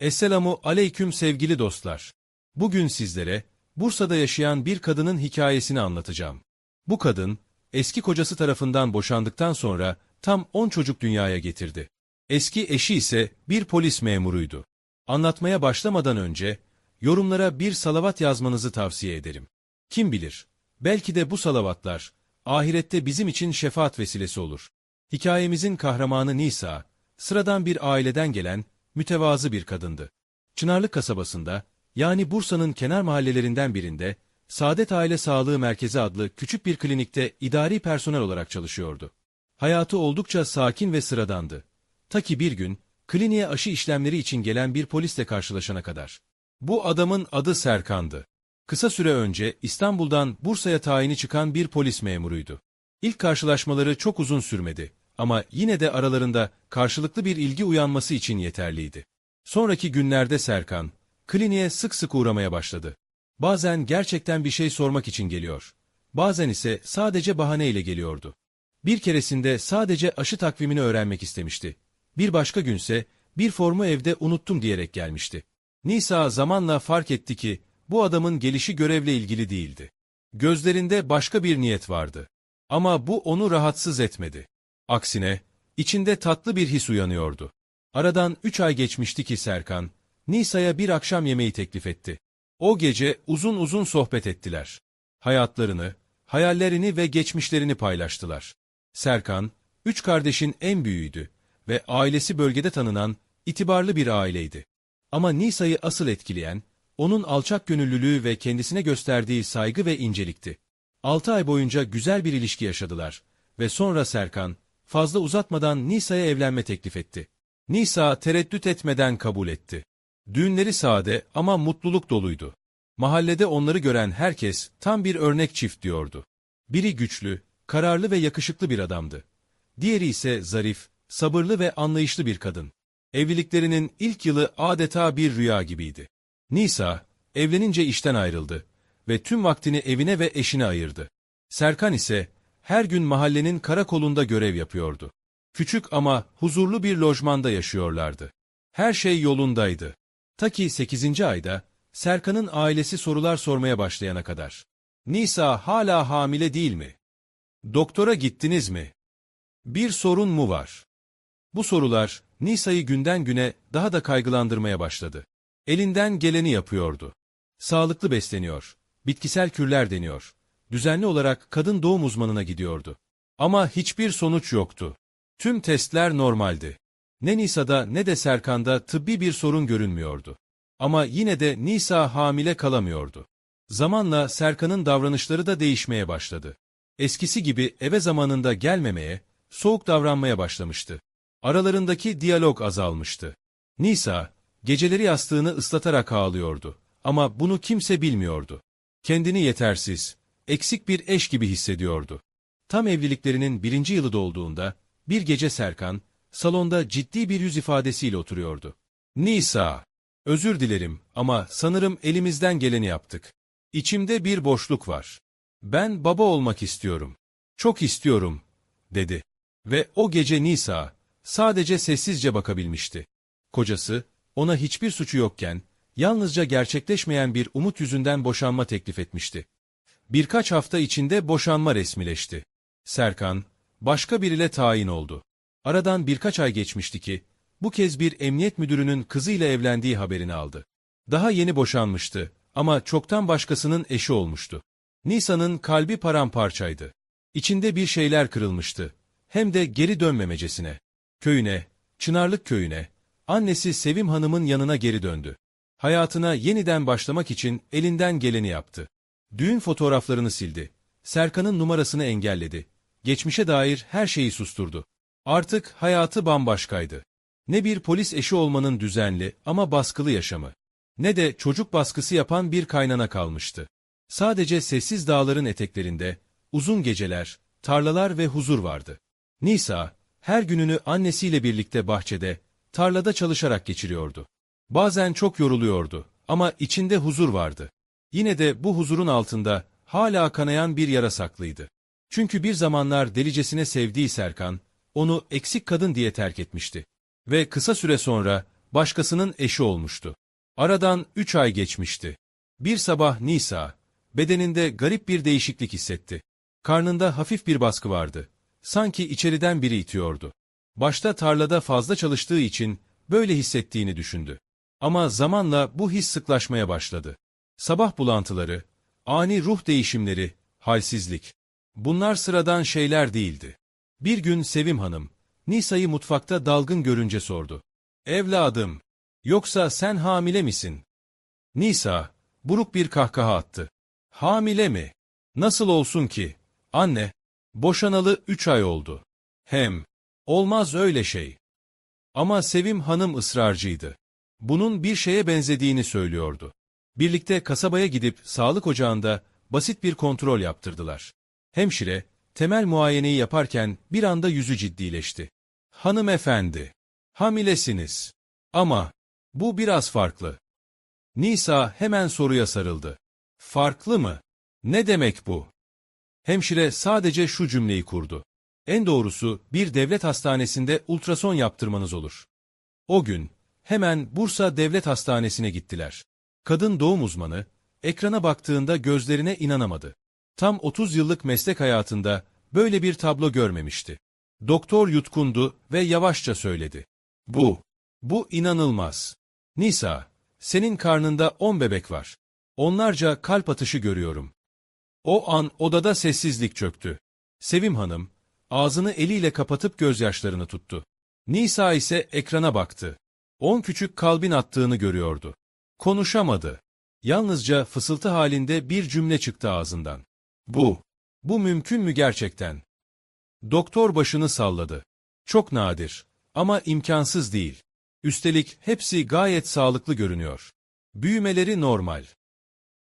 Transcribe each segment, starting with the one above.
Esselamu aleyküm sevgili dostlar. Bugün sizlere Bursa'da yaşayan bir kadının hikayesini anlatacağım. Bu kadın, eski kocası tarafından boşandıktan sonra tam 10 çocuk dünyaya getirdi. Eski eşi ise bir polis memuruydu. Anlatmaya başlamadan önce yorumlara bir salavat yazmanızı tavsiye ederim. Kim bilir, belki de bu salavatlar ahirette bizim için şefaat vesilesi olur. Hikayemizin kahramanı Nisa, sıradan bir aileden gelen mütevazı bir kadındı. Çınarlık kasabasında, yani Bursa'nın kenar mahallelerinden birinde, Saadet Aile Sağlığı Merkezi adlı küçük bir klinikte idari personel olarak çalışıyordu. Hayatı oldukça sakin ve sıradandı. Ta ki bir gün, kliniğe aşı işlemleri için gelen bir polisle karşılaşana kadar. Bu adamın adı Serkan'dı. Kısa süre önce İstanbul'dan Bursa'ya tayini çıkan bir polis memuruydu. İlk karşılaşmaları çok uzun sürmedi ama yine de aralarında karşılıklı bir ilgi uyanması için yeterliydi. Sonraki günlerde Serkan, kliniğe sık sık uğramaya başladı. Bazen gerçekten bir şey sormak için geliyor. Bazen ise sadece bahaneyle geliyordu. Bir keresinde sadece aşı takvimini öğrenmek istemişti. Bir başka günse bir formu evde unuttum diyerek gelmişti. Nisa zamanla fark etti ki bu adamın gelişi görevle ilgili değildi. Gözlerinde başka bir niyet vardı. Ama bu onu rahatsız etmedi. Aksine, içinde tatlı bir his uyanıyordu. Aradan üç ay geçmişti ki Serkan, Nisa'ya bir akşam yemeği teklif etti. O gece uzun uzun sohbet ettiler. Hayatlarını, hayallerini ve geçmişlerini paylaştılar. Serkan, üç kardeşin en büyüğüydü ve ailesi bölgede tanınan, itibarlı bir aileydi. Ama Nisa'yı asıl etkileyen, onun alçak gönüllülüğü ve kendisine gösterdiği saygı ve incelikti. Altı ay boyunca güzel bir ilişki yaşadılar ve sonra Serkan, fazla uzatmadan Nisa'ya evlenme teklif etti. Nisa tereddüt etmeden kabul etti. Düğünleri sade ama mutluluk doluydu. Mahallede onları gören herkes tam bir örnek çift diyordu. Biri güçlü, kararlı ve yakışıklı bir adamdı. Diğeri ise zarif, sabırlı ve anlayışlı bir kadın. Evliliklerinin ilk yılı adeta bir rüya gibiydi. Nisa, evlenince işten ayrıldı ve tüm vaktini evine ve eşine ayırdı. Serkan ise her gün mahallenin karakolunda görev yapıyordu. Küçük ama huzurlu bir lojmanda yaşıyorlardı. Her şey yolundaydı. Ta ki 8. ayda Serkan'ın ailesi sorular sormaya başlayana kadar. Nisa hala hamile değil mi? Doktora gittiniz mi? Bir sorun mu var? Bu sorular Nisa'yı günden güne daha da kaygılandırmaya başladı. Elinden geleni yapıyordu. Sağlıklı besleniyor, bitkisel kürler deniyor. Düzenli olarak kadın doğum uzmanına gidiyordu. Ama hiçbir sonuç yoktu. Tüm testler normaldi. Ne Nisa'da ne de Serkan'da tıbbi bir sorun görünmüyordu. Ama yine de Nisa hamile kalamıyordu. Zamanla Serkan'ın davranışları da değişmeye başladı. Eskisi gibi eve zamanında gelmemeye, soğuk davranmaya başlamıştı. Aralarındaki diyalog azalmıştı. Nisa, geceleri yastığını ıslatarak ağlıyordu. Ama bunu kimse bilmiyordu. Kendini yetersiz, eksik bir eş gibi hissediyordu. Tam evliliklerinin birinci yılı dolduğunda, bir gece Serkan, salonda ciddi bir yüz ifadesiyle oturuyordu. Nisa, özür dilerim ama sanırım elimizden geleni yaptık. İçimde bir boşluk var. Ben baba olmak istiyorum. Çok istiyorum, dedi. Ve o gece Nisa, sadece sessizce bakabilmişti. Kocası, ona hiçbir suçu yokken, yalnızca gerçekleşmeyen bir umut yüzünden boşanma teklif etmişti. Birkaç hafta içinde boşanma resmileşti. Serkan, başka biriyle tayin oldu. Aradan birkaç ay geçmişti ki, bu kez bir emniyet müdürünün kızıyla evlendiği haberini aldı. Daha yeni boşanmıştı ama çoktan başkasının eşi olmuştu. Nisa'nın kalbi paramparçaydı. İçinde bir şeyler kırılmıştı. Hem de geri dönmemecesine. Köyüne, Çınarlık köyüne, annesi Sevim Hanım'ın yanına geri döndü. Hayatına yeniden başlamak için elinden geleni yaptı. Düğün fotoğraflarını sildi. Serkan'ın numarasını engelledi. Geçmişe dair her şeyi susturdu. Artık hayatı bambaşkaydı. Ne bir polis eşi olmanın düzenli ama baskılı yaşamı, ne de çocuk baskısı yapan bir kaynana kalmıştı. Sadece sessiz dağların eteklerinde, uzun geceler, tarlalar ve huzur vardı. Nisa, her gününü annesiyle birlikte bahçede, tarlada çalışarak geçiriyordu. Bazen çok yoruluyordu ama içinde huzur vardı. Yine de bu huzurun altında hala kanayan bir yara saklıydı. Çünkü bir zamanlar delicesine sevdiği Serkan, onu eksik kadın diye terk etmişti. Ve kısa süre sonra başkasının eşi olmuştu. Aradan üç ay geçmişti. Bir sabah Nisa, bedeninde garip bir değişiklik hissetti. Karnında hafif bir baskı vardı. Sanki içeriden biri itiyordu. Başta tarlada fazla çalıştığı için böyle hissettiğini düşündü. Ama zamanla bu his sıklaşmaya başladı. Sabah bulantıları, ani ruh değişimleri, halsizlik. Bunlar sıradan şeyler değildi. Bir gün Sevim Hanım, Nisa'yı mutfakta dalgın görünce sordu. Evladım, yoksa sen hamile misin? Nisa, buruk bir kahkaha attı. Hamile mi? Nasıl olsun ki? Anne, boşanalı üç ay oldu. Hem, olmaz öyle şey. Ama Sevim Hanım ısrarcıydı. Bunun bir şeye benzediğini söylüyordu. Birlikte kasabaya gidip sağlık ocağında basit bir kontrol yaptırdılar. Hemşire, temel muayeneyi yaparken bir anda yüzü ciddileşti. Hanımefendi, hamilesiniz. Ama, bu biraz farklı. Nisa hemen soruya sarıldı. Farklı mı? Ne demek bu? Hemşire sadece şu cümleyi kurdu. En doğrusu bir devlet hastanesinde ultrason yaptırmanız olur. O gün hemen Bursa Devlet Hastanesi'ne gittiler. Kadın doğum uzmanı ekrana baktığında gözlerine inanamadı. Tam 30 yıllık meslek hayatında böyle bir tablo görmemişti. Doktor yutkundu ve yavaşça söyledi. Bu, bu inanılmaz. Nisa, senin karnında 10 bebek var. Onlarca kalp atışı görüyorum. O an odada sessizlik çöktü. Sevim Hanım, ağzını eliyle kapatıp gözyaşlarını tuttu. Nisa ise ekrana baktı. On küçük kalbin attığını görüyordu. Konuşamadı. Yalnızca fısıltı halinde bir cümle çıktı ağzından. Bu, bu mümkün mü gerçekten? Doktor başını salladı. Çok nadir ama imkansız değil. Üstelik hepsi gayet sağlıklı görünüyor. Büyümeleri normal.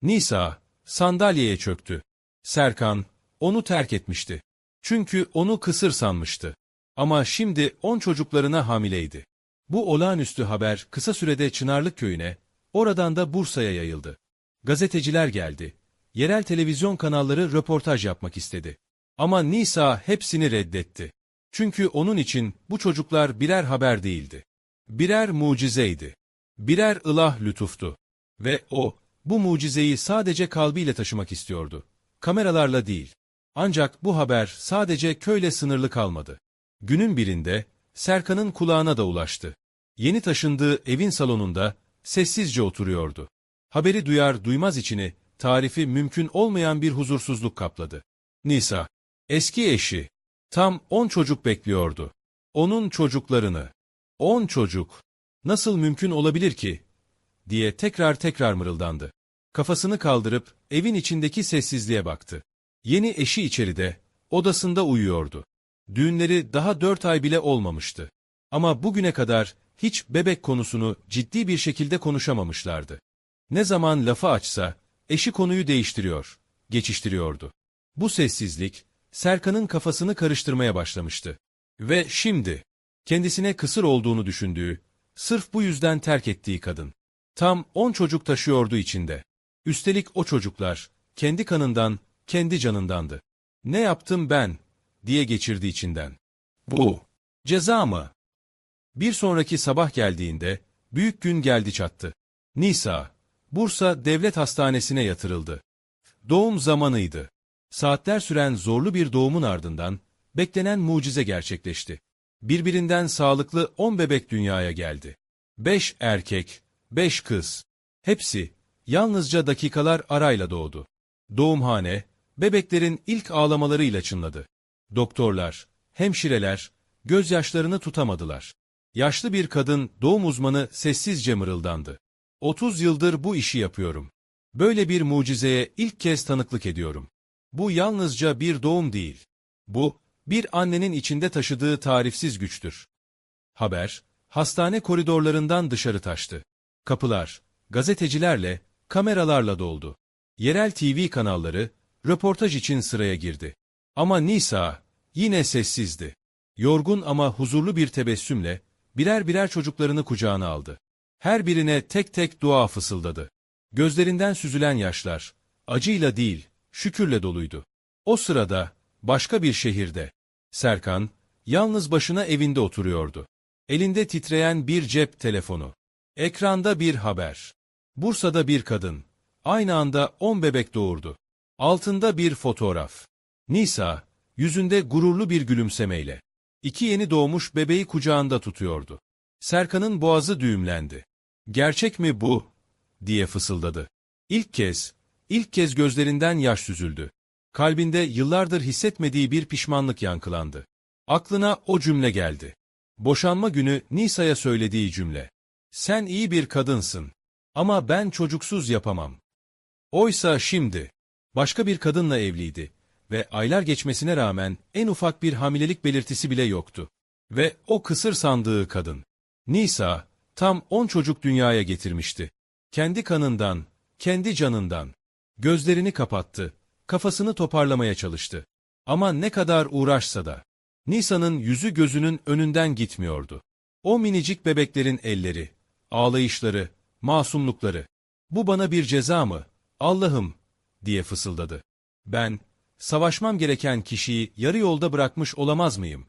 Nisa, sandalyeye çöktü. Serkan, onu terk etmişti. Çünkü onu kısır sanmıştı. Ama şimdi on çocuklarına hamileydi. Bu olağanüstü haber kısa sürede Çınarlık köyüne, oradan da Bursa'ya yayıldı. Gazeteciler geldi. Yerel televizyon kanalları röportaj yapmak istedi. Ama Nisa hepsini reddetti. Çünkü onun için bu çocuklar birer haber değildi. Birer mucizeydi. Birer ilah lütuftu. Ve o, bu mucizeyi sadece kalbiyle taşımak istiyordu. Kameralarla değil. Ancak bu haber sadece köyle sınırlı kalmadı. Günün birinde Serkan'ın kulağına da ulaştı. Yeni taşındığı evin salonunda sessizce oturuyordu. Haberi duyar duymaz içini tarifi mümkün olmayan bir huzursuzluk kapladı. Nisa, eski eşi, tam on çocuk bekliyordu. Onun çocuklarını. On çocuk. Nasıl mümkün olabilir ki? diye tekrar tekrar mırıldandı. Kafasını kaldırıp evin içindeki sessizliğe baktı. Yeni eşi içeride, odasında uyuyordu. Düğünleri daha dört ay bile olmamıştı. Ama bugüne kadar hiç bebek konusunu ciddi bir şekilde konuşamamışlardı. Ne zaman lafı açsa, eşi konuyu değiştiriyor, geçiştiriyordu. Bu sessizlik, Serkan'ın kafasını karıştırmaya başlamıştı. Ve şimdi, kendisine kısır olduğunu düşündüğü, sırf bu yüzden terk ettiği kadın. Tam on çocuk taşıyordu içinde. Üstelik o çocuklar, kendi kanından, kendi canındandı. Ne yaptım ben, diye geçirdi içinden. Bu, ceza mı? Bir sonraki sabah geldiğinde, büyük gün geldi çattı. Nisa, Bursa Devlet Hastanesi'ne yatırıldı. Doğum zamanıydı. Saatler süren zorlu bir doğumun ardından, beklenen mucize gerçekleşti. Birbirinden sağlıklı on bebek dünyaya geldi. Beş erkek, beş kız. Hepsi, yalnızca dakikalar arayla doğdu. Doğumhane, bebeklerin ilk ağlamalarıyla çınladı. Doktorlar, hemşireler, gözyaşlarını tutamadılar. Yaşlı bir kadın doğum uzmanı sessizce mırıldandı. 30 yıldır bu işi yapıyorum. Böyle bir mucizeye ilk kez tanıklık ediyorum. Bu yalnızca bir doğum değil. Bu, bir annenin içinde taşıdığı tarifsiz güçtür. Haber, hastane koridorlarından dışarı taştı. Kapılar, gazetecilerle, kameralarla doldu. Yerel TV kanalları, röportaj için sıraya girdi. Ama Nisa, yine sessizdi. Yorgun ama huzurlu bir tebessümle, birer birer çocuklarını kucağına aldı. Her birine tek tek dua fısıldadı. Gözlerinden süzülen yaşlar, acıyla değil, şükürle doluydu. O sırada, başka bir şehirde, Serkan, yalnız başına evinde oturuyordu. Elinde titreyen bir cep telefonu. Ekranda bir haber. Bursa'da bir kadın. Aynı anda 10 bebek doğurdu. Altında bir fotoğraf. Nisa, yüzünde gururlu bir gülümsemeyle. İki yeni doğmuş bebeği kucağında tutuyordu. Serkan'ın boğazı düğümlendi. Gerçek mi bu? diye fısıldadı. İlk kez, ilk kez gözlerinden yaş süzüldü. Kalbinde yıllardır hissetmediği bir pişmanlık yankılandı. Aklına o cümle geldi. Boşanma günü Nisa'ya söylediği cümle. Sen iyi bir kadınsın. Ama ben çocuksuz yapamam. Oysa şimdi, başka bir kadınla evliydi ve aylar geçmesine rağmen en ufak bir hamilelik belirtisi bile yoktu. Ve o kısır sandığı kadın. Nisa, tam on çocuk dünyaya getirmişti. Kendi kanından, kendi canından. Gözlerini kapattı, kafasını toparlamaya çalıştı. Ama ne kadar uğraşsa da, Nisa'nın yüzü gözünün önünden gitmiyordu. O minicik bebeklerin elleri, ağlayışları, masumlukları. Bu bana bir ceza mı? Allah'ım, diye fısıldadı. Ben, savaşmam gereken kişiyi yarı yolda bırakmış olamaz mıyım?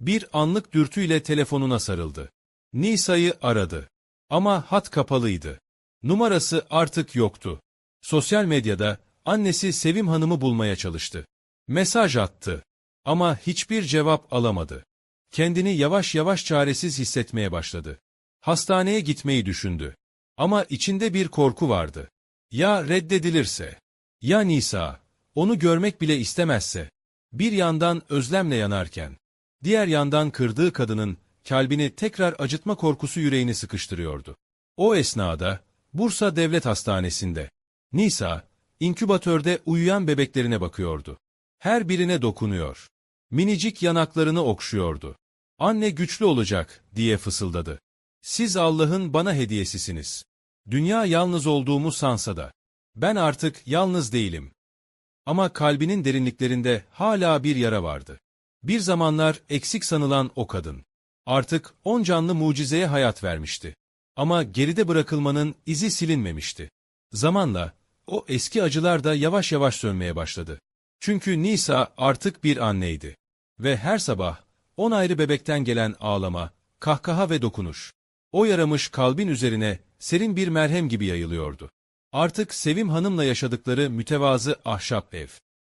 Bir anlık dürtüyle telefonuna sarıldı. Nisa'yı aradı. Ama hat kapalıydı. Numarası artık yoktu. Sosyal medyada annesi Sevim Hanım'ı bulmaya çalıştı. Mesaj attı. Ama hiçbir cevap alamadı. Kendini yavaş yavaş çaresiz hissetmeye başladı. Hastaneye gitmeyi düşündü. Ama içinde bir korku vardı. Ya reddedilirse? Ya Nisa, onu görmek bile istemezse? Bir yandan özlemle yanarken, diğer yandan kırdığı kadının kalbini tekrar acıtma korkusu yüreğini sıkıştırıyordu. O esnada, Bursa Devlet Hastanesi'nde, Nisa, inkübatörde uyuyan bebeklerine bakıyordu. Her birine dokunuyor. Minicik yanaklarını okşuyordu. Anne güçlü olacak, diye fısıldadı. Siz Allah'ın bana hediyesisiniz. Dünya yalnız olduğumu sansa da. Ben artık yalnız değilim. Ama kalbinin derinliklerinde hala bir yara vardı. Bir zamanlar eksik sanılan o kadın. Artık on canlı mucizeye hayat vermişti. Ama geride bırakılmanın izi silinmemişti. Zamanla, o eski acılar da yavaş yavaş sönmeye başladı. Çünkü Nisa artık bir anneydi. Ve her sabah, on ayrı bebekten gelen ağlama, kahkaha ve dokunuş. O yaramış kalbin üzerine serin bir merhem gibi yayılıyordu. Artık Sevim Hanım'la yaşadıkları mütevazı ahşap ev.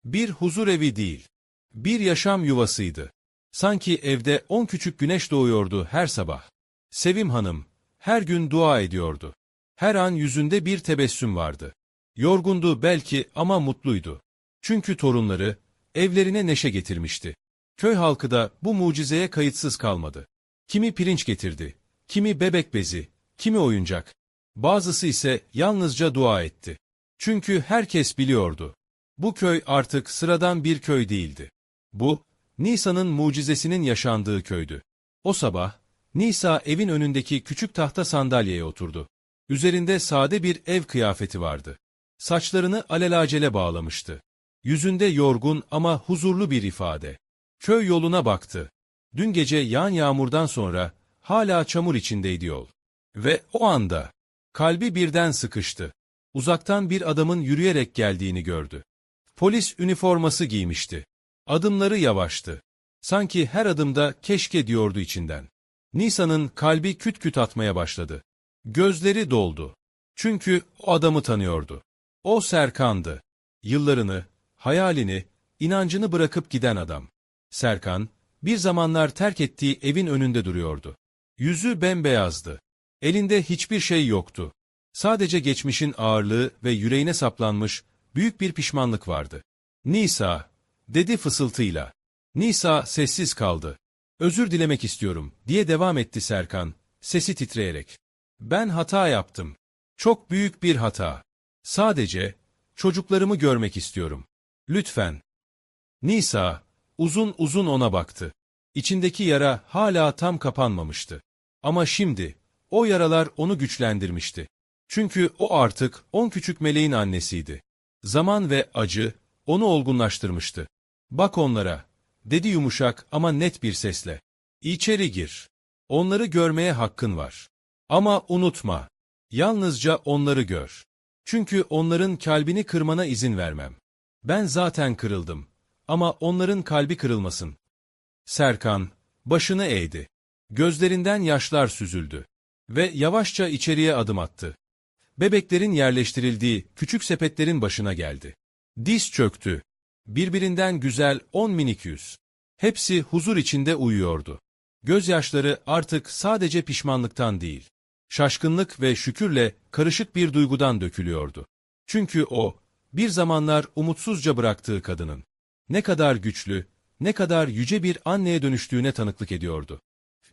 Bir huzur evi değil, bir yaşam yuvasıydı. Sanki evde on küçük güneş doğuyordu her sabah. Sevim Hanım, her gün dua ediyordu. Her an yüzünde bir tebessüm vardı. Yorgundu belki ama mutluydu. Çünkü torunları, evlerine neşe getirmişti. Köy halkı da bu mucizeye kayıtsız kalmadı. Kimi pirinç getirdi, kimi bebek bezi, kimi oyuncak. Bazısı ise yalnızca dua etti. Çünkü herkes biliyordu. Bu köy artık sıradan bir köy değildi. Bu, Nisa'nın mucizesinin yaşandığı köydü. O sabah, Nisa evin önündeki küçük tahta sandalyeye oturdu. Üzerinde sade bir ev kıyafeti vardı. Saçlarını alelacele bağlamıştı. Yüzünde yorgun ama huzurlu bir ifade. Köy yoluna baktı. Dün gece yağan yağmurdan sonra hala çamur içindeydi yol. Ve o anda kalbi birden sıkıştı. Uzaktan bir adamın yürüyerek geldiğini gördü. Polis üniforması giymişti. Adımları yavaştı. Sanki her adımda keşke diyordu içinden. Nisa'nın kalbi küt küt atmaya başladı. Gözleri doldu. Çünkü o adamı tanıyordu. O Serkan'dı. Yıllarını, hayalini, inancını bırakıp giden adam. Serkan, bir zamanlar terk ettiği evin önünde duruyordu. Yüzü bembeyazdı. Elinde hiçbir şey yoktu. Sadece geçmişin ağırlığı ve yüreğine saplanmış büyük bir pişmanlık vardı. Nisa, dedi fısıltıyla. Nisa sessiz kaldı. Özür dilemek istiyorum, diye devam etti Serkan, sesi titreyerek. Ben hata yaptım. Çok büyük bir hata. Sadece, çocuklarımı görmek istiyorum. Lütfen. Nisa, uzun uzun ona baktı. İçindeki yara hala tam kapanmamıştı. Ama şimdi, o yaralar onu güçlendirmişti. Çünkü o artık on küçük meleğin annesiydi. Zaman ve acı, onu olgunlaştırmıştı. Bak onlara, dedi yumuşak ama net bir sesle. İçeri gir. Onları görmeye hakkın var. Ama unutma, yalnızca onları gör. Çünkü onların kalbini kırmana izin vermem. Ben zaten kırıldım. Ama onların kalbi kırılmasın. Serkan, başını eğdi. Gözlerinden yaşlar süzüldü. Ve yavaşça içeriye adım attı. Bebeklerin yerleştirildiği küçük sepetlerin başına geldi. Diz çöktü. Birbirinden güzel on minik yüz. Hepsi huzur içinde uyuyordu. Gözyaşları artık sadece pişmanlıktan değil, şaşkınlık ve şükürle karışık bir duygudan dökülüyordu. Çünkü o, bir zamanlar umutsuzca bıraktığı kadının, ne kadar güçlü, ne kadar yüce bir anneye dönüştüğüne tanıklık ediyordu.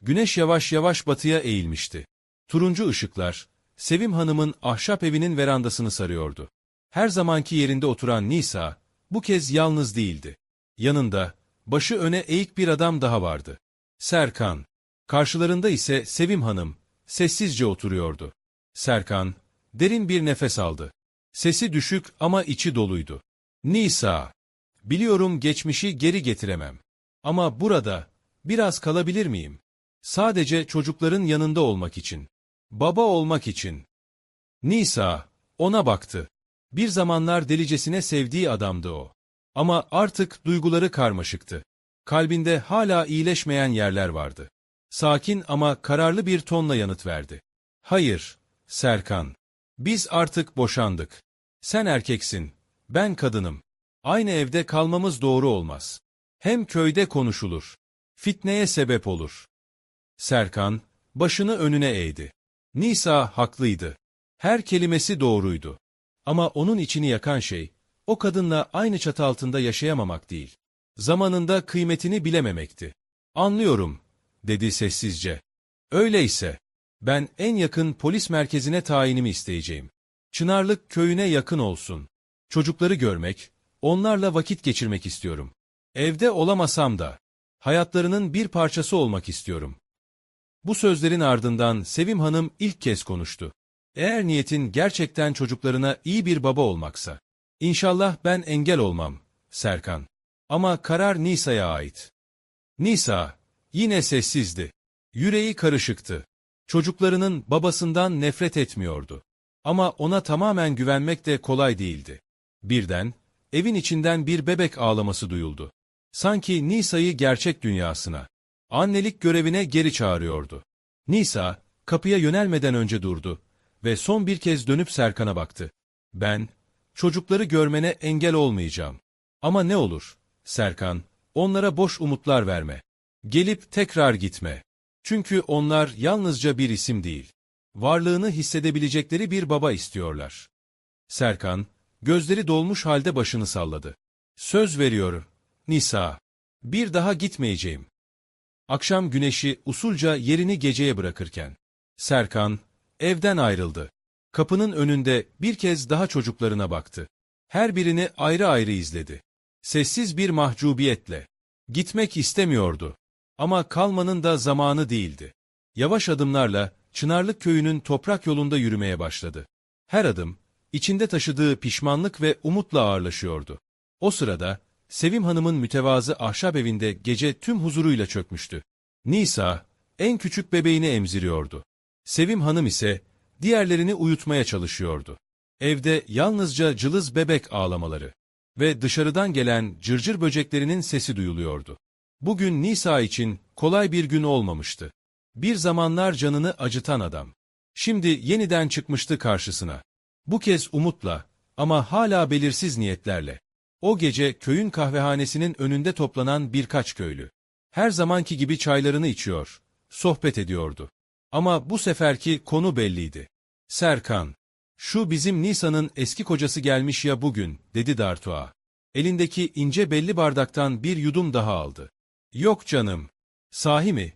Güneş yavaş yavaş batıya eğilmişti. Turuncu ışıklar, Sevim Hanım'ın ahşap evinin verandasını sarıyordu. Her zamanki yerinde oturan Nisa, bu kez yalnız değildi. Yanında, başı öne eğik bir adam daha vardı. Serkan. Karşılarında ise Sevim Hanım, sessizce oturuyordu. Serkan, derin bir nefes aldı. Sesi düşük ama içi doluydu. Nisa, biliyorum geçmişi geri getiremem. Ama burada, biraz kalabilir miyim? Sadece çocukların yanında olmak için. Baba olmak için. Nisa, ona baktı. Bir zamanlar delicesine sevdiği adamdı o. Ama artık duyguları karmaşıktı. Kalbinde hala iyileşmeyen yerler vardı. Sakin ama kararlı bir tonla yanıt verdi. Hayır, Serkan. Biz artık boşandık. Sen erkeksin, ben kadınım. Aynı evde kalmamız doğru olmaz. Hem köyde konuşulur. Fitneye sebep olur. Serkan, başını önüne eğdi. Nisa haklıydı. Her kelimesi doğruydu. Ama onun içini yakan şey, o kadınla aynı çatı altında yaşayamamak değil. Zamanında kıymetini bilememekti. Anlıyorum, dedi sessizce. Öyleyse, ben en yakın polis merkezine tayinimi isteyeceğim. Çınarlık köyüne yakın olsun. Çocukları görmek, onlarla vakit geçirmek istiyorum. Evde olamasam da, hayatlarının bir parçası olmak istiyorum. Bu sözlerin ardından Sevim Hanım ilk kez konuştu. Eğer niyetin gerçekten çocuklarına iyi bir baba olmaksa, inşallah ben engel olmam, Serkan. Ama karar Nisa'ya ait. Nisa, yine sessizdi. Yüreği karışıktı. Çocuklarının babasından nefret etmiyordu. Ama ona tamamen güvenmek de kolay değildi. Birden, evin içinden bir bebek ağlaması duyuldu. Sanki Nisa'yı gerçek dünyasına, annelik görevine geri çağırıyordu. Nisa, kapıya yönelmeden önce durdu ve son bir kez dönüp Serkan'a baktı. Ben, çocukları görmene engel olmayacağım. Ama ne olur, Serkan, onlara boş umutlar verme. Gelip tekrar gitme. Çünkü onlar yalnızca bir isim değil. Varlığını hissedebilecekleri bir baba istiyorlar. Serkan, gözleri dolmuş halde başını salladı. Söz veriyorum, Nisa. Bir daha gitmeyeceğim. Akşam güneşi usulca yerini geceye bırakırken, Serkan, evden ayrıldı. Kapının önünde bir kez daha çocuklarına baktı. Her birini ayrı ayrı izledi. Sessiz bir mahcubiyetle. Gitmek istemiyordu. Ama kalmanın da zamanı değildi. Yavaş adımlarla Çınarlık köyünün toprak yolunda yürümeye başladı. Her adım, içinde taşıdığı pişmanlık ve umutla ağırlaşıyordu. O sırada, Sevim Hanım'ın mütevazı ahşap evinde gece tüm huzuruyla çökmüştü. Nisa, en küçük bebeğini emziriyordu. Sevim Hanım ise, diğerlerini uyutmaya çalışıyordu. Evde yalnızca cılız bebek ağlamaları ve dışarıdan gelen cırcır böceklerinin sesi duyuluyordu. Bugün Nisa için kolay bir gün olmamıştı. Bir zamanlar canını acıtan adam. Şimdi yeniden çıkmıştı karşısına. Bu kez umutla ama hala belirsiz niyetlerle. O gece köyün kahvehanesinin önünde toplanan birkaç köylü. Her zamanki gibi çaylarını içiyor, sohbet ediyordu. Ama bu seferki konu belliydi. Serkan. Şu bizim Nisa'nın eski kocası gelmiş ya bugün, dedi Dartua. Elindeki ince belli bardaktan bir yudum daha aldı. Yok canım. Sahi mi?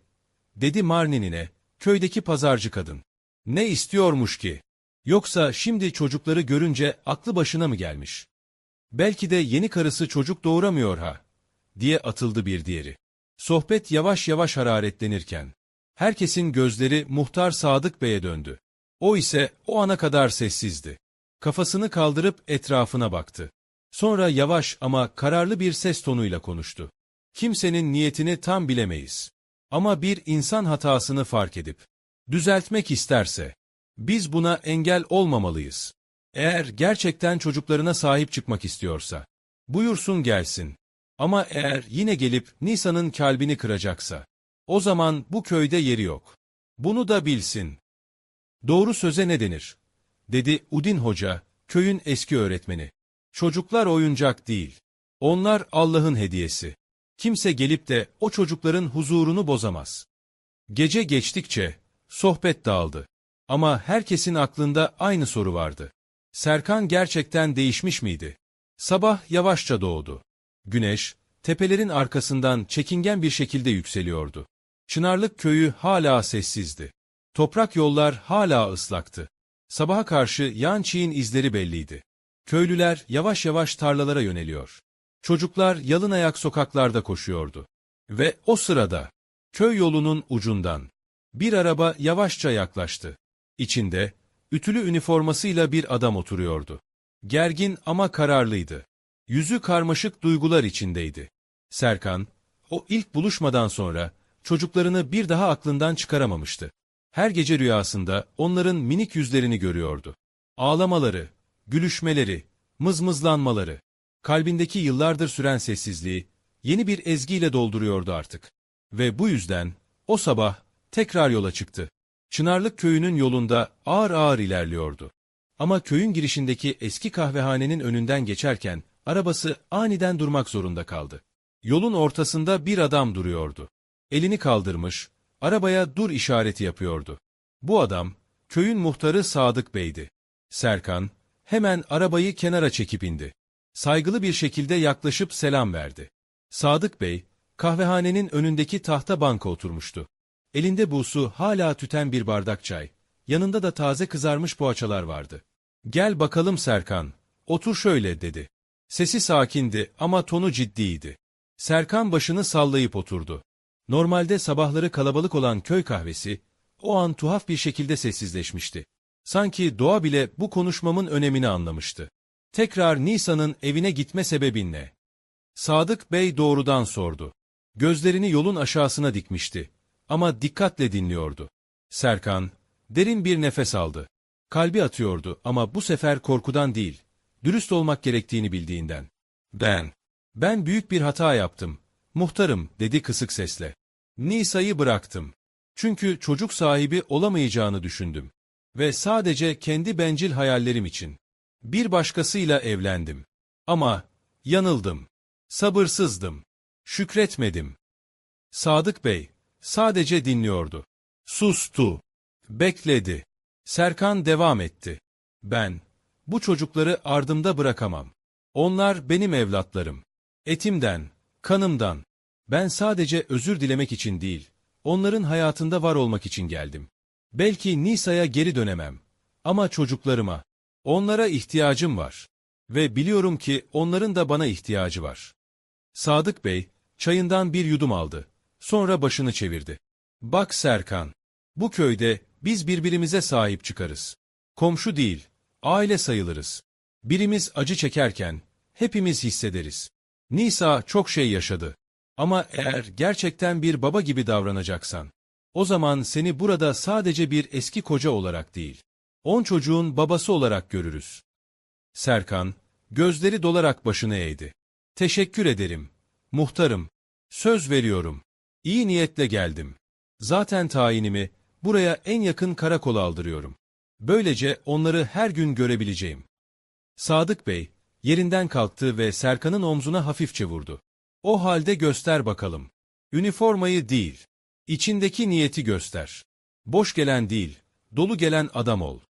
Dedi Marninine, köydeki pazarcı kadın. Ne istiyormuş ki? Yoksa şimdi çocukları görünce aklı başına mı gelmiş? Belki de yeni karısı çocuk doğuramıyor ha, diye atıldı bir diğeri. Sohbet yavaş yavaş hararetlenirken, herkesin gözleri muhtar Sadık Bey'e döndü. O ise o ana kadar sessizdi. Kafasını kaldırıp etrafına baktı. Sonra yavaş ama kararlı bir ses tonuyla konuştu. Kimsenin niyetini tam bilemeyiz. Ama bir insan hatasını fark edip, düzeltmek isterse, biz buna engel olmamalıyız. Eğer gerçekten çocuklarına sahip çıkmak istiyorsa, buyursun gelsin. Ama eğer yine gelip Nisa'nın kalbini kıracaksa, o zaman bu köyde yeri yok. Bunu da bilsin. Doğru söze ne denir? Dedi Udin Hoca, köyün eski öğretmeni. Çocuklar oyuncak değil. Onlar Allah'ın hediyesi. Kimse gelip de o çocukların huzurunu bozamaz. Gece geçtikçe sohbet dağıldı. Ama herkesin aklında aynı soru vardı. Serkan gerçekten değişmiş miydi? Sabah yavaşça doğdu. Güneş, tepelerin arkasından çekingen bir şekilde yükseliyordu. Çınarlık köyü hala sessizdi. Toprak yollar hala ıslaktı. Sabaha karşı yan çiğin izleri belliydi. Köylüler yavaş yavaş tarlalara yöneliyor. Çocuklar yalın ayak sokaklarda koşuyordu. Ve o sırada, köy yolunun ucundan, bir araba yavaşça yaklaştı. İçinde, ütülü üniformasıyla bir adam oturuyordu. Gergin ama kararlıydı. Yüzü karmaşık duygular içindeydi. Serkan, o ilk buluşmadan sonra, çocuklarını bir daha aklından çıkaramamıştı. Her gece rüyasında onların minik yüzlerini görüyordu. Ağlamaları, gülüşmeleri, mızmızlanmaları, kalbindeki yıllardır süren sessizliği, yeni bir ezgiyle dolduruyordu artık. Ve bu yüzden, o sabah, tekrar yola çıktı. Çınarlık köyünün yolunda ağır ağır ilerliyordu. Ama köyün girişindeki eski kahvehanenin önünden geçerken, arabası aniden durmak zorunda kaldı. Yolun ortasında bir adam duruyordu. Elini kaldırmış, arabaya dur işareti yapıyordu. Bu adam, köyün muhtarı Sadık Bey'di. Serkan, hemen arabayı kenara çekip indi. Saygılı bir şekilde yaklaşıp selam verdi. Sadık Bey, kahvehanenin önündeki tahta banka oturmuştu. Elinde buğsu hala tüten bir bardak çay, yanında da taze kızarmış poğaçalar vardı. Gel bakalım Serkan, otur şöyle dedi. Sesi sakindi ama tonu ciddiydi. Serkan başını sallayıp oturdu. Normalde sabahları kalabalık olan köy kahvesi, o an tuhaf bir şekilde sessizleşmişti. Sanki doğa bile bu konuşmamın önemini anlamıştı. Tekrar Nisa'nın evine gitme sebebin ne? Sadık Bey doğrudan sordu. Gözlerini yolun aşağısına dikmişti. Ama dikkatle dinliyordu. Serkan, derin bir nefes aldı. Kalbi atıyordu ama bu sefer korkudan değil, dürüst olmak gerektiğini bildiğinden. Ben, ben büyük bir hata yaptım. Muhtarım, dedi kısık sesle. Nisa'yı bıraktım. Çünkü çocuk sahibi olamayacağını düşündüm. Ve sadece kendi bencil hayallerim için. Bir başkasıyla evlendim. Ama yanıldım. Sabırsızdım. Şükretmedim. Sadık Bey sadece dinliyordu. Sustu. Bekledi. Serkan devam etti. Ben bu çocukları ardımda bırakamam. Onlar benim evlatlarım. Etimden, kanımdan. Ben sadece özür dilemek için değil, onların hayatında var olmak için geldim. Belki Nisa'ya geri dönemem. Ama çocuklarıma, onlara ihtiyacım var. Ve biliyorum ki onların da bana ihtiyacı var. Sadık Bey, çayından bir yudum aldı. Sonra başını çevirdi. Bak Serkan, bu köyde biz birbirimize sahip çıkarız. Komşu değil, aile sayılırız. Birimiz acı çekerken, hepimiz hissederiz. Nisa çok şey yaşadı. Ama eğer gerçekten bir baba gibi davranacaksan, o zaman seni burada sadece bir eski koca olarak değil, on çocuğun babası olarak görürüz. Serkan, gözleri dolarak başını eğdi. Teşekkür ederim. Muhtarım, söz veriyorum. İyi niyetle geldim. Zaten tayinimi buraya en yakın karakola aldırıyorum. Böylece onları her gün görebileceğim. Sadık Bey, yerinden kalktı ve Serkan'ın omzuna hafifçe vurdu. O halde göster bakalım. Üniformayı değil, içindeki niyeti göster. Boş gelen değil, dolu gelen adam ol.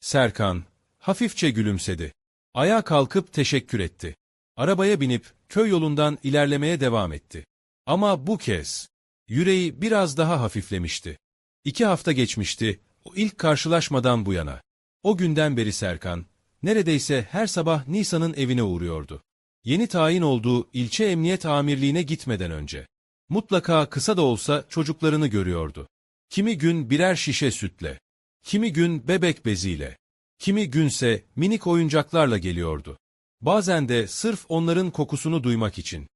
Serkan, hafifçe gülümsedi. Ayağa kalkıp teşekkür etti. Arabaya binip köy yolundan ilerlemeye devam etti. Ama bu kez, yüreği biraz daha hafiflemişti. İki hafta geçmişti, o ilk karşılaşmadan bu yana. O günden beri Serkan, neredeyse her sabah Nisa'nın evine uğruyordu. Yeni tayin olduğu ilçe emniyet amirliğine gitmeden önce. Mutlaka kısa da olsa çocuklarını görüyordu. Kimi gün birer şişe sütle, kimi gün bebek beziyle, kimi günse minik oyuncaklarla geliyordu. Bazen de sırf onların kokusunu duymak için.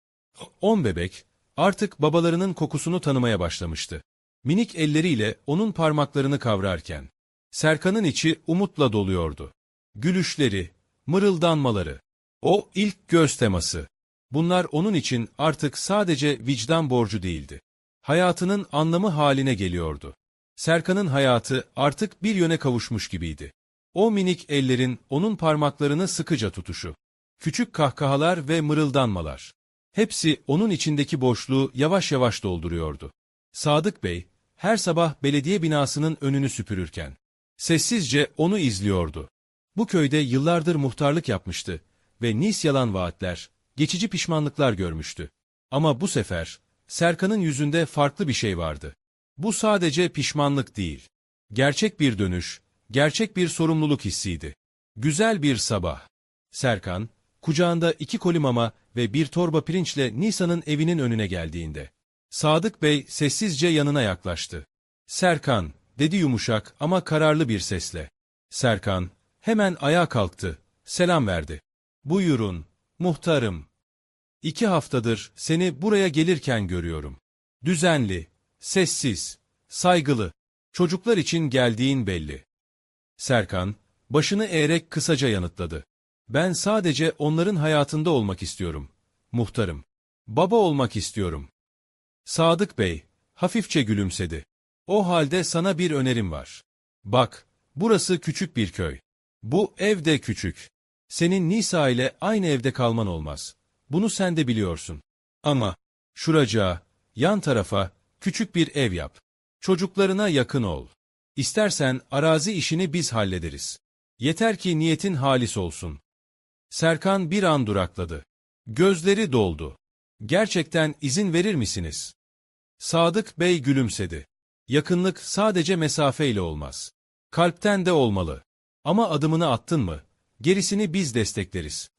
On bebek, artık babalarının kokusunu tanımaya başlamıştı. Minik elleriyle onun parmaklarını kavrarken, Serkan'ın içi umutla doluyordu. Gülüşleri, mırıldanmaları, o ilk göz teması. Bunlar onun için artık sadece vicdan borcu değildi. Hayatının anlamı haline geliyordu. Serkan'ın hayatı artık bir yöne kavuşmuş gibiydi. O minik ellerin onun parmaklarını sıkıca tutuşu. Küçük kahkahalar ve mırıldanmalar. Hepsi onun içindeki boşluğu yavaş yavaş dolduruyordu. Sadık Bey, her sabah belediye binasının önünü süpürürken, sessizce onu izliyordu. Bu köyde yıllardır muhtarlık yapmıştı ve nis yalan vaatler, geçici pişmanlıklar görmüştü. Ama bu sefer, Serkan'ın yüzünde farklı bir şey vardı. Bu sadece pişmanlık değil. Gerçek bir dönüş, gerçek bir sorumluluk hissiydi. Güzel bir sabah. Serkan, kucağında iki koli mama ve bir torba pirinçle Nisa'nın evinin önüne geldiğinde, Sadık Bey sessizce yanına yaklaştı. Serkan, dedi yumuşak ama kararlı bir sesle. Serkan, hemen ayağa kalktı, selam verdi. Buyurun, muhtarım. İki haftadır seni buraya gelirken görüyorum. Düzenli, sessiz, saygılı. Çocuklar için geldiğin belli. Serkan, başını eğerek kısaca yanıtladı. Ben sadece onların hayatında olmak istiyorum. Muhtarım. Baba olmak istiyorum. Sadık Bey, hafifçe gülümsedi. O halde sana bir önerim var. Bak, burası küçük bir köy. Bu ev de küçük. Senin Nisa ile aynı evde kalman olmaz. Bunu sen de biliyorsun. Ama, şuracağa, yan tarafa, küçük bir ev yap. Çocuklarına yakın ol. İstersen arazi işini biz hallederiz. Yeter ki niyetin halis olsun. Serkan bir an durakladı. Gözleri doldu. Gerçekten izin verir misiniz? Sadık Bey gülümsedi. Yakınlık sadece mesafeyle olmaz. Kalpten de olmalı. Ama adımını attın mı, gerisini biz destekleriz.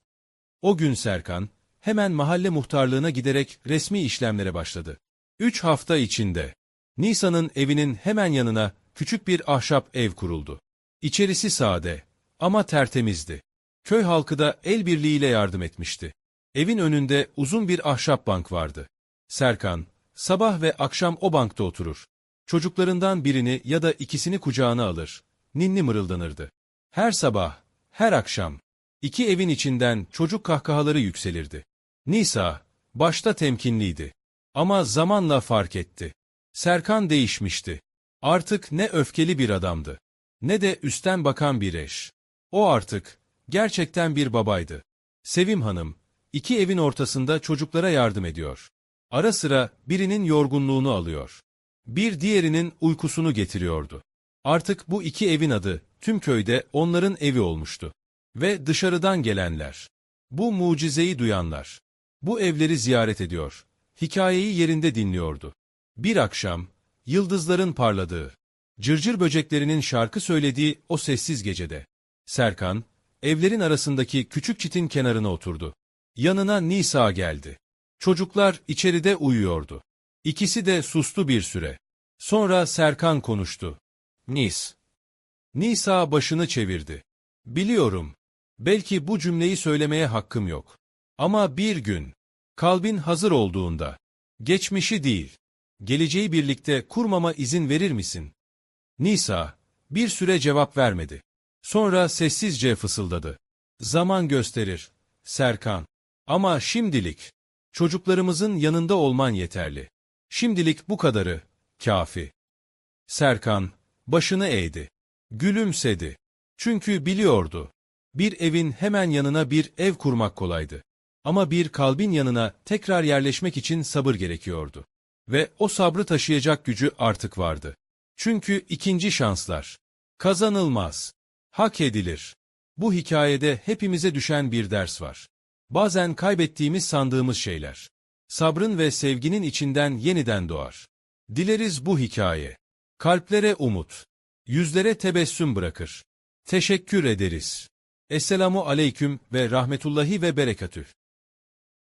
O gün Serkan, hemen mahalle muhtarlığına giderek resmi işlemlere başladı. Üç hafta içinde, Nisa'nın evinin hemen yanına küçük bir ahşap ev kuruldu. İçerisi sade ama tertemizdi. Köy halkı da el birliğiyle yardım etmişti. Evin önünde uzun bir ahşap bank vardı. Serkan, sabah ve akşam o bankta oturur. Çocuklarından birini ya da ikisini kucağına alır. Ninni mırıldanırdı. Her sabah, her akşam, iki evin içinden çocuk kahkahaları yükselirdi. Nisa, başta temkinliydi. Ama zamanla fark etti. Serkan değişmişti. Artık ne öfkeli bir adamdı, ne de üstten bakan bir eş. O artık, gerçekten bir babaydı. Sevim Hanım, iki evin ortasında çocuklara yardım ediyor. Ara sıra birinin yorgunluğunu alıyor. Bir diğerinin uykusunu getiriyordu. Artık bu iki evin adı tüm köyde onların evi olmuştu. Ve dışarıdan gelenler, bu mucizeyi duyanlar, bu evleri ziyaret ediyor, hikayeyi yerinde dinliyordu. Bir akşam, yıldızların parladığı, cırcır böceklerinin şarkı söylediği o sessiz gecede, Serkan, evlerin arasındaki küçük çitin kenarına oturdu. Yanına Nisa geldi. Çocuklar içeride uyuyordu. İkisi de sustu bir süre. Sonra Serkan konuştu. Nis. Nisa başını çevirdi. Biliyorum. Belki bu cümleyi söylemeye hakkım yok. Ama bir gün, kalbin hazır olduğunda, geçmişi değil, geleceği birlikte kurmama izin verir misin? Nisa, bir süre cevap vermedi. Sonra sessizce fısıldadı. Zaman gösterir, Serkan. Ama şimdilik, çocuklarımızın yanında olman yeterli. Şimdilik bu kadarı, kafi. Serkan, başını eğdi. Gülümsedi. Çünkü biliyordu. Bir evin hemen yanına bir ev kurmak kolaydı. Ama bir kalbin yanına tekrar yerleşmek için sabır gerekiyordu. Ve o sabrı taşıyacak gücü artık vardı. Çünkü ikinci şanslar kazanılmaz, hak edilir. Bu hikayede hepimize düşen bir ders var. Bazen kaybettiğimiz sandığımız şeyler, sabrın ve sevginin içinden yeniden doğar. Dileriz bu hikaye. Kalplere umut, yüzlere tebessüm bırakır. Teşekkür ederiz. Esselamu aleyküm ve rahmetullahi ve berekatüh.